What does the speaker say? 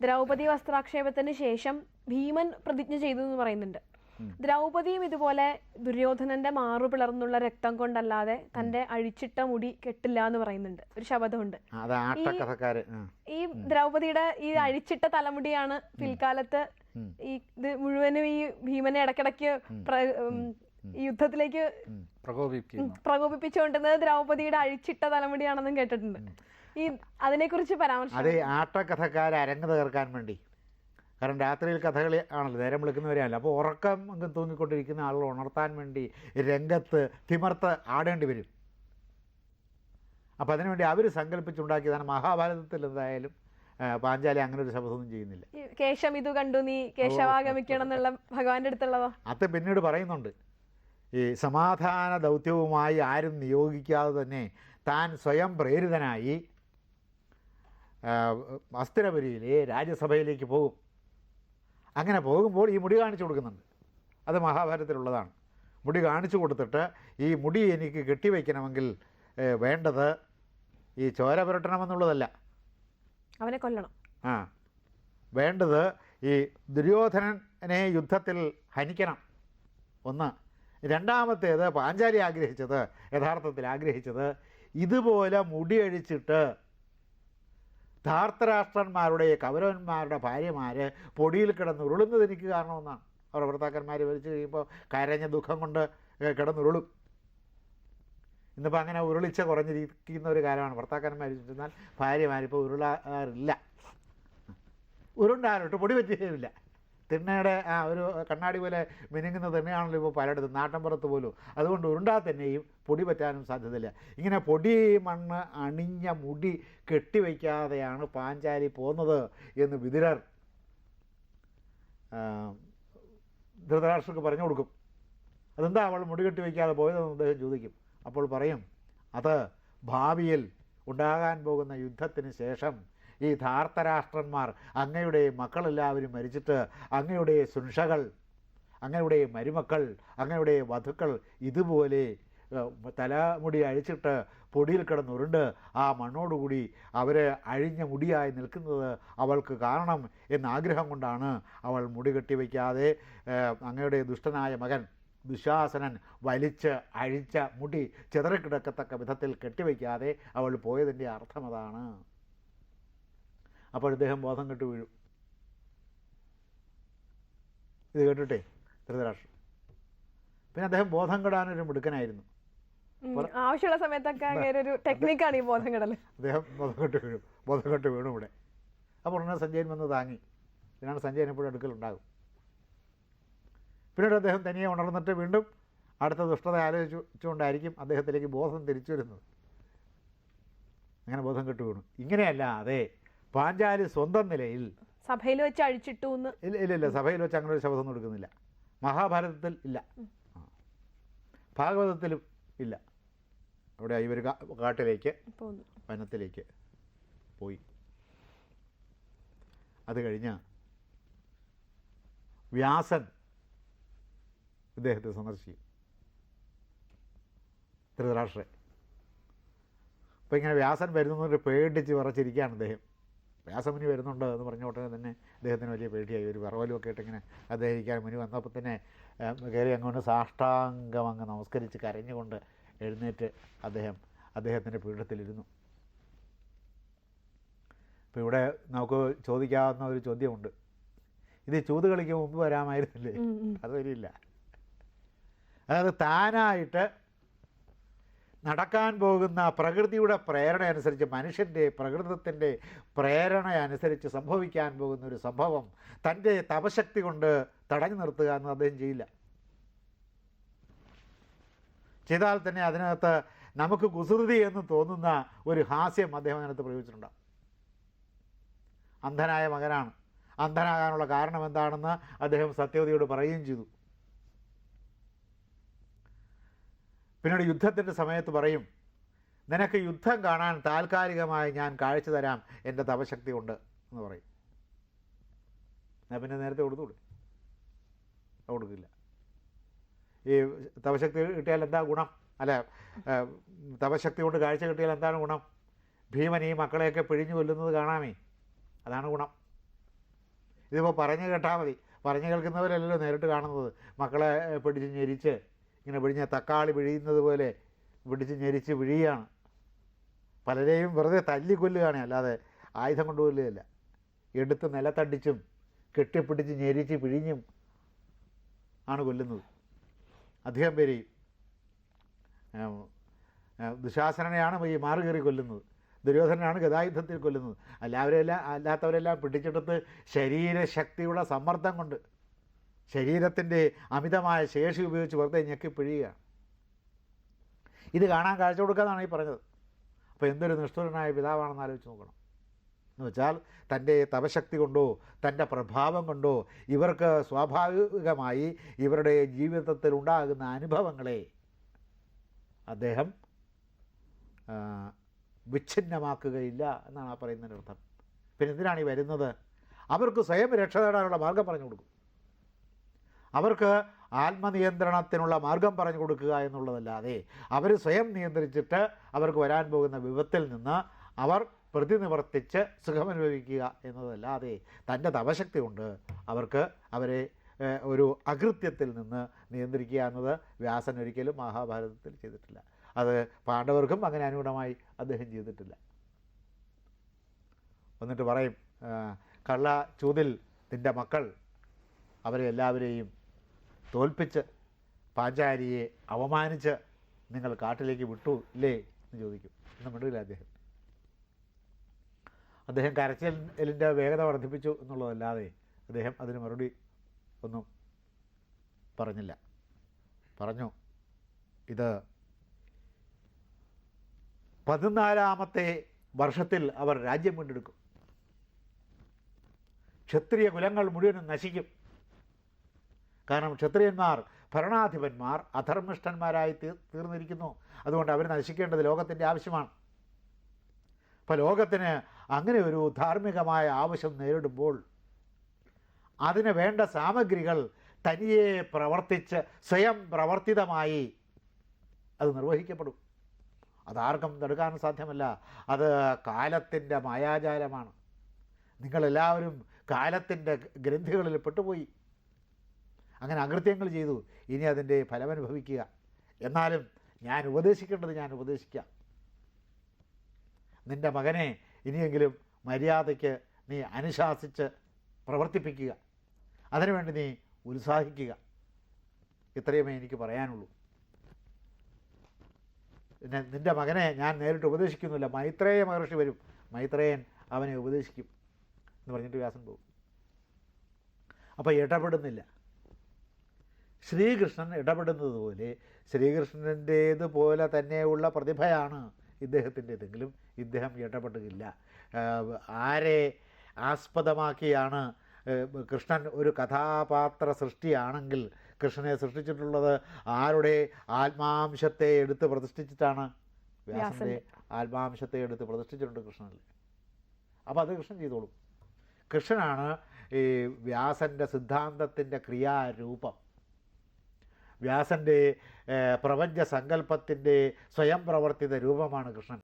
ദ്രൗപദി വസ്ത്രാക്ഷേപത്തിന് ശേഷം ഭീമൻ പ്രതിജ്ഞ ചെയ്തു എന്ന് പറയുന്നുണ്ട് ദ്രൗപദിയും ഇതുപോലെ ദുര്യോധനന്റെ മാറു പിളർന്നുള്ള രക്തം കൊണ്ടല്ലാതെ തന്റെ അഴിച്ചിട്ട മുടി കെട്ടില്ല എന്ന് പറയുന്നുണ്ട്. ഒരു ശബദമുണ്ട് ഈ ദ്രൗപദിയുടെ ഈ അഴിച്ചിട്ട തലമുടിയാണ് പിൽക്കാലത്ത് ഈ ഇത് മുഴുവനും ഈ ഭീമനെ ഇടക്കിടക്ക് ഈ യുദ്ധത്തിലേക്ക് പ്രകോപിപ്പിച്ചുകൊണ്ടിരുന്നത് ദ്രൗപദിയുടെ അഴിച്ചിട്ട തലമുടിയാണെന്നും കേട്ടിട്ടുണ്ട്. ഈ അതിനെക്കുറിച്ച് പരാമർശം. അതെ ആട്ട ആട്ടക്കഥക്കാർ അരങ്ങ് തകർക്കാൻ വേണ്ടി. കാരണം രാത്രിയിൽ കഥകളി ആണല്ലോ നേരം വിളിക്കുന്നവരെയല്ല അപ്പോൾ ഉറക്കം തൂങ്ങിക്കൊണ്ടിരിക്കുന്ന ആളുകൾ ഉണർത്താൻ വേണ്ടി രംഗത്ത് തിമർത്ത് ആടേണ്ടി വരും. അപ്പോൾ അതിനുവേണ്ടി അവർ സങ്കല്പിച്ചുണ്ടാക്കിയതാണ് മഹാഭാരതത്തിൽ എന്തായാലും പാഞ്ചാലി അങ്ങനെ ഒരു ശബ്ദമൊന്നും ചെയ്യുന്നില്ല. കേശം ഇത് കണ്ടു നീ കേശവാഗമിക്കണം എന്നുള്ള ഭഗവാന്റെ അടുത്തുള്ളതോ? അത് പിന്നീട് പറയുന്നുണ്ട്. ഈ സമാധാന ദൗത്യവുമായി ആരും നിയോഗിക്കാതെ തന്നെ താൻ സ്വയം പ്രേരിതനായി അസ്ഥിരപുരിയിലെ രാജ്യസഭയിലേക്ക് പോകും. അങ്ങനെ പോകുമ്പോൾ ഈ മുടി കാണിച്ചു കൊടുക്കുന്നുണ്ട്. അത് മഹാഭാരതത്തിലുള്ളതാണ്. മുടി കാണിച്ചു കൊടുത്തിട്ട് ഈ മുടി എനിക്ക് കെട്ടിവെക്കണമെങ്കിൽ വേണ്ടത് ഈ ചോര പുരട്ടണമെന്നുള്ളതല്ല. അവനെ കൊല്ലണം. ആ വേണ്ടത് ഈ ദുര്യോധനനെ യുദ്ധത്തിൽ ഹനിക്കണം. ഒന്ന്. രണ്ടാമത്തേത് പാഞ്ചാലി ആഗ്രഹിച്ചത് യഥാർത്ഥത്തിൽ ആഗ്രഹിച്ചത് ഇതുപോലെ മുടി മുടിയഴിച്ചിട്ട് ധാർത്തരാഷ്ട്രന്മാരുടെ കൗരവന്മാരുടെ ഭാര്യമാർ പൊടിയിൽ കിടന്ന് ഉരുളുന്നത് എനിക്ക് കാരണമെന്നാണ്. അവരുടെ ഭർത്താക്കന്മാർ വലിച്ചു കഴിയുമ്പോൾ കരഞ്ഞ ദുഃഖം കൊണ്ട് കിടന്നുരുളും. ഇന്നിപ്പോൾ അങ്ങനെ ഉരുളിച്ച കുറഞ്ഞിരിക്കുന്ന ഒരു കാലമാണ്. ഭർത്താക്കന്മാർ ചുറ്റുന്നാൽ ഭാര്യമാരിപ്പോൾ ഉരുളാറില്ല. ഉരുണ്ടാലോട്ട് പൊടി പറ്റുകയില്ല തിണ്ണയുടെ ആ ഒരു കണ്ണാടി പോലെ മിനുങ്ങുന്ന തിണ്ണയാണല്ലോ ഇപ്പോൾ പലയിടത്തും നാട്ടിൻപുറത്ത് പോലും. അതുകൊണ്ട് ഉരുണ്ടാൽ തന്നെയും പൊടി പറ്റാനും സാധ്യതയില്ല. ഇങ്ങനെ പൊടി മണ്ണ് അണിഞ്ഞ മുടി കെട്ടിവയ്ക്കാതെയാണ് പാഞ്ചാലി പോകുന്നത് എന്ന് വിതിരർ ധൃതരാഷ്ട്രക്ക് പറഞ്ഞു കൊടുക്കും. അതെന്താ അവൾ മുടി കെട്ടി വയ്ക്കാതെ പോയതെന്ന് അദ്ദേഹം ചോദിക്കും. അപ്പോൾ പറയും അത് ഭാവിയിൽ ഉണ്ടാകാൻ പോകുന്ന യുദ്ധത്തിന് ശേഷം ഈ ധാർത്തരാഷ്ട്രന്മാർ അങ്ങയുടെ മക്കളെല്ലാവരും മരിച്ചിട്ട് അങ്ങയുടെ സുൻഷകൾ അങ്ങയുടെ മരുമക്കൾ അങ്ങയുടെ വധുക്കൾ ഇതുപോലെ തലമുടി അഴിച്ചിട്ട് പൊടിയിൽ കിടന്നുരുണ്ട്. ആ മണ്ണോടുകൂടി അവർ അഴിഞ്ഞ മുടിയായി നിൽക്കുന്നത് അവൾക്ക് കാണണം എന്ന ആഗ്രഹം കൊണ്ടാണ് അവൾ മുടി കെട്ടിവയ്ക്കാതെ അങ്ങയുടെ ദുഷ്ടനായ മകൻ ദുശാസനൻ വലിച്ച് അഴിച്ച മുടി ചിതറിക്കിടക്കത്തക്ക വിധത്തിൽ കെട്ടിവയ്ക്കാതെ അവൾ പോയതിന്റെ അർത്ഥം അതാണ്. അപ്പോൾ അദ്ദേഹം ബോധം കെട്ട് വീഴും. ഇത് കേട്ടിട്ടേ? ധൃതരാഷ്ട്രം പിന്നെ അദ്ദേഹം ബോധം കെടാനൊരു മിടുക്കനായിരുന്നു. ആവശ്യമുള്ള സമയത്തൊക്കെ ഒരു ടെക്നിക്കാണ് ഈ ബോധം കെടൽ അദ്ദേഹം ബോധം കെട്ട് വീഴും. ബോധം കെട്ട് വീണു ഇവിടെ. അപ്പോൾ ഉടനെ സഞ്ജയൻ വന്ന് താങ്ങി. ഇതിനാണ് സഞ്ജയൻ എപ്പോഴും അടുക്കലുണ്ടാകും. പിന്നീട് അദ്ദേഹം തനിയെ ഉണർന്നിട്ട് വീണ്ടും അടുത്ത ദുഷ്ടത ആലോചിച്ചുകൊണ്ടായിരിക്കും അദ്ദേഹത്തിലേക്ക് ബോധം തിരിച്ചു വരുന്നത്. അങ്ങനെ ബോധം കെട്ടു വീണു. ഇങ്ങനെയല്ല അതെ. പാഞ്ചാലി സ്വന്തം നിലയിൽ സഭയിൽ വെച്ച് അഴിച്ചിട്ടു എന്ന്. ഇല്ല ഇല്ല ഇല്ല സഭയിൽ വെച്ച് അങ്ങനെ ഒരു ശബ്ദമൊന്നും എടുക്കുന്നില്ല. മഹാഭാരതത്തിൽ ഇല്ല. ഭാഗവതത്തിലും ഇല്ല. അവിടെ ഇവർ കാട്ടിലേക്ക് വനത്തിലേക്ക് പോയി. അത് കഴിഞ്ഞ് വ്യാസൻ ഇദ്ദേഹത്തെ സന്ദർശിക്കും ധൃതരാഷ്ട്രെ അപ്പോൾ ഇങ്ങനെ വ്യാസൻ വരുന്നതിന് പേടിച്ച് വിറച്ചിരിക്കുകയാണ് അദ്ദേഹം വ്യാസമുനി വരുന്നുണ്ട് എന്ന് പറഞ്ഞ ഉടനെ തന്നെ അദ്ദേഹത്തിന് വലിയ പേടിയായി. ഒരു വിറവലുമൊക്കെ ആയിട്ട് ഇങ്ങനെ അദ്ദേഹം മുനി വന്നപ്പോൾ തന്നെ കയറി അങ്ങോട്ട് സാഷ്ടാംഗം അങ്ങ് നമസ്കരിച്ച് കരഞ്ഞുകൊണ്ട് എഴുന്നേറ്റ് അദ്ദേഹം അദ്ദേഹത്തിന്റെ പീഠത്തിലിരുന്നു. അപ്പോൾ ഇവിടെ നമുക്ക് ചോദിക്കാവുന്ന ഒരു ചോദ്യമുണ്ട്. ഇത് ചൂത് കളിക്ക് മുമ്പ് വരാമായിരുന്നില്ലേ? ഉം, ഉം. അത് വരില്ല അതായത് താനായിട്ട് നടക്കാൻ പോകുന്ന പ്രകൃതിയുടെ പ്രേരണ അനുസരിച്ച് മനുഷ്യന്റെ പ്രകൃതത്തിന്റെ പ്രേരണ അനുസരിച്ച് സംഭവിക്കാൻ പോകുന്ന ഒരു സംഭവം തന്റെ തപശക്തി കൊണ്ട് തടഞ്ഞു നിർത്തുക എന്ന് അദ്ദേഹം ചെയ്യില്ല. ചെയ്താൽ തന്നെ അതിനകത്ത് നമുക്ക് കുസൃതി എന്ന് തോന്നുന്ന ഒരു ഹാസ്യം അദ്ദേഹം അതിനകത്ത് പ്രയോഗിച്ചിട്ടുണ്ട്. അന്ധനായ മകനാണ്. അന്ധനാകാനുള്ള കാരണം എന്താണെന്ന് അദ്ദേഹം സത്യവതിയോട് പറയുകയും ചെയ്തു. പിന്നീട് യുദ്ധത്തിന്റെ സമയത്ത് പറയും നിനക്ക് യുദ്ധം കാണാൻ താൽക്കാലികമായി ഞാൻ കാഴ്ച തരാം. എന്റെ തപശക്തി കൊണ്ട് എന്ന് പറയും. ഞാൻ പിന്നെ നേരത്തെ കൊടുത്തുകൂടെ കൊടുക്കില്ല. ഈ തപശക്തി കിട്ടിയാൽ എന്താ ഗുണം? അല്ല തപശക്തി കൊണ്ട് കാഴ്ച കിട്ടിയാൽ എന്താണ് ഗുണം? ഭീമൻ ഈ മക്കളെയൊക്കെ പിഴിഞ്ഞു കൊല്ലുന്നത് കാണാമേ. അതാണ് ഗുണം. ഇതിപ്പോൾ പറഞ്ഞു കേട്ടാൽ മതി. പറഞ്ഞു കേൾക്കുന്നവരല്ലല്ലോ നേരിട്ട് കാണുന്നത്. മക്കളെ പിടിച്ച് ഞെരിച്ച് ഇങ്ങനെ വിഴിഞ്ഞ തക്കാളി വിഴിയുന്നത് പോലെ പിടിച്ച് ഞെരിച്ച് വിഴിയാണ്. പലരെയും വെറുതെ തല്ലിക്കൊല്ലുകയാണ് അല്ലാതെ ആയുധം കൊണ്ട് കൊല്ലുകയല്ല. എടുത്ത് നിലത്തടിച്ചും കെട്ടിപ്പിടിച്ച് ഞെരിച്ച് പിഴിഞ്ഞും ആണ് കൊല്ലുന്നത്. അധികം പേരെയും ദുശാസനയാണ് ഈ മാറുകയറി കൊല്ലുന്നത്. ദുര്യോധനനാണ് ഗതായുദ്ധത്തിൽ കൊല്ലുന്നത്. എല്ലാവരെല്ലാം അല്ലാത്തവരെല്ലാം പിടിച്ചെടുത്ത് ശരീരശക്തിയുടെ സമ്മർദ്ദം കൊണ്ട് ശരീരത്തിന്റെ അമിതമായ ശേഷി ഉപയോഗിച്ച് വെറുതെ ഞെക്കി പിഴിയുകയാണ്. ഇത് കാണാൻ കാഴ്ച കൊടുക്കാന്നാണ് ഈ പറഞ്ഞത്. അപ്പോൾ എന്തൊരു നിഷ്ഠുരനായ പിതാവാണെന്ന് ആലോചിച്ച് നോക്കണം. എന്ന് വെച്ചാൽ തന്റെ തപശക്തി കൊണ്ടോ തന്റെ പ്രഭാവം കൊണ്ടോ ഇവർക്ക് സ്വാഭാവികമായി ഇവരുടെ ജീവിതത്തിൽ ഉണ്ടാകുന്ന അനുഭവങ്ങളെ അദ്ദേഹം വിച്ഛിന്നമാക്കുകയില്ല എന്നാണ് ആ പറയുന്നതിന്റെ അർത്ഥം. പിന്നെ എന്തിനാണ് ഈ വരുന്നത്? അവർക്ക് സ്വയം രക്ഷ നേടാനുള്ള മാർഗം പറഞ്ഞു കൊടുക്കും. അവർക്ക് ആത്മനിയന്ത്രണത്തിനുള്ള മാർഗം പറഞ്ഞു കൊടുക്കുക എന്നുള്ളതല്ലാതെ അവർ സ്വയം നിയന്ത്രിച്ചിട്ട് അവർക്ക് വരാൻ പോകുന്ന വിപത്തിൽ നിന്ന് അവർ പ്രതിനിവർത്തിച്ച് സുഖമനുഭവിക്കുക എന്നതല്ലാതെ തന്റെ തപശക്തി കൊണ്ട് അവർക്ക് അവരെ ഒരു അകൃത്യത്തിൽ നിന്ന് നിയന്ത്രിക്കുക എന്നത് വ്യാസൻ ഒരിക്കലും മഹാഭാരതത്തിൽ ചെയ്തിട്ടില്ല. അത് പാണ്ഡവർക്കും അങ്ങനെ അനുഗുണമായി അദ്ദേഹം ചെയ്തിട്ടില്ല. എന്നിട്ട് പറയും കള്ള ചൂതിൽ നിന്റെ മക്കൾ അവരെ എല്ലാവരെയും തോൽപ്പിച്ച് പാഞ്ചാരിയെ അവമാനിച്ച് നിങ്ങൾ കാട്ടിലേക്ക് വിട്ടു ഇല്ലേ എന്ന് ചോദിക്കും. എന്ന് മിണ്ടില്ല അദ്ദേഹം. അദ്ദേഹം കരച്ചിലിന്റെ വേഗത വർദ്ധിപ്പിച്ചു എന്നുള്ളതല്ലാതെ അദ്ദേഹം അതിന് മറുപടി ഒന്നും പറഞ്ഞില്ല. പറഞ്ഞു ഇത് പതിനാലാമത്തെ വർഷത്തിൽ അവർ രാജ്യം വീണ്ടെടുക്കും. ക്ഷത്രിയ കുലങ്ങൾ മുഴുവനും നശിക്കും. കാരണം ക്ഷത്രിയന്മാർ ഭരണാധിപന്മാർ അധർമ്മിഷ്ഠന്മാരായി തീർ തീർന്നിരിക്കുന്നു. അതുകൊണ്ട് അവർ നശിക്കേണ്ടത് ലോകത്തിന്റെ ആവശ്യമാണ്. അപ്പോൾ ലോകത്തിന് അങ്ങനെ ഒരു ധാർമ്മികമായ ആവശ്യം നേരിടുമ്പോൾ അതിന് വേണ്ട സാമഗ്രികൾ തനിയെ പ്രവർത്തിച്ച് സ്വയം പ്രവർത്തിതമായി അത് നിർവഹിക്കപ്പെടും. അതാർക്കും തടുക്കാൻ സാധ്യമല്ല. അത് കാലത്തിന്റെ മായാജാലമാണ്. നിങ്ങളെല്ലാവരും കാലത്തിന്റെ ഗ്രന്ഥികളിൽ പെട്ടുപോയി. അങ്ങനെ അകൃത്യങ്ങൾ ചെയ്തു. ഇനി അതിന്റെ ഫലമനുഭവിക്കുക എന്നാലും ഞാൻ ഉപദേശിക്കേണ്ടത് ഞാൻ ഉപദേശിക്കാം. നിന്റെ മകനെ ഇനിയെങ്കിലും മര്യാദയ്ക്ക് നീ അനുശാസിച്ച് പ്രവർത്തിപ്പിക്കുക. അതിനുവേണ്ടി നീ ഉത്സാഹിക്കുക. ഇത്രയുമേ എനിക്ക് പറയാനുള്ളൂ. പിന്നെ നിന്റെ മകനെ ഞാൻ നേരിട്ട് ഉപദേശിക്കുന്നില്ല. മൈത്രേയ മഹർഷി വരും. മൈത്രേയൻ അവനെ ഉപദേശിക്കും എന്ന് പറഞ്ഞിട്ട് വ്യാസൻ പോകും. അപ്പോൾ ഇടപെടുന്നില്ല. ശ്രീകൃഷ്ണൻ ഇടപെടുന്നത് പോലെ ശ്രീകൃഷ്ണന്റേത് പോലെ തന്നെയുള്ള പ്രതിഭയാണ് ഇദ്ദേഹത്തിന്റെതെങ്കിലും ഇദ്ദേഹം ഇടപെടുകയില്ല. ആരെ ആസ്പദമാക്കിയാണ് കൃഷ്ണൻ ഒരു കഥാപാത്ര സൃഷ്ടിയാണെങ്കിൽ കൃഷ്ണനെ സൃഷ്ടിച്ചിട്ടുള്ളത് ആരുടെ ആത്മാംശത്തെ എടുത്ത് പ്രതിഷ്ഠിച്ചിട്ടാണ്? വ്യാസന്റെ ആത്മാംശത്തെ എടുത്ത് പ്രതിഷ്ഠിച്ചിട്ടുണ്ട് കൃഷ്ണനിൽ. അപ്പോൾ അത് കൃഷ്ണൻ ചെയ്തോളും. കൃഷ്ണനാണ് ഈ വ്യാസന്റെ സിദ്ധാന്തത്തിന്റെ ക്രിയാരൂപം. വ്യാസന്റെ പ്രപഞ്ച സങ്കല്പത്തിന്റെ സ്വയം പ്രവർത്തിത രൂപമാണ് കൃഷ്ണൻ.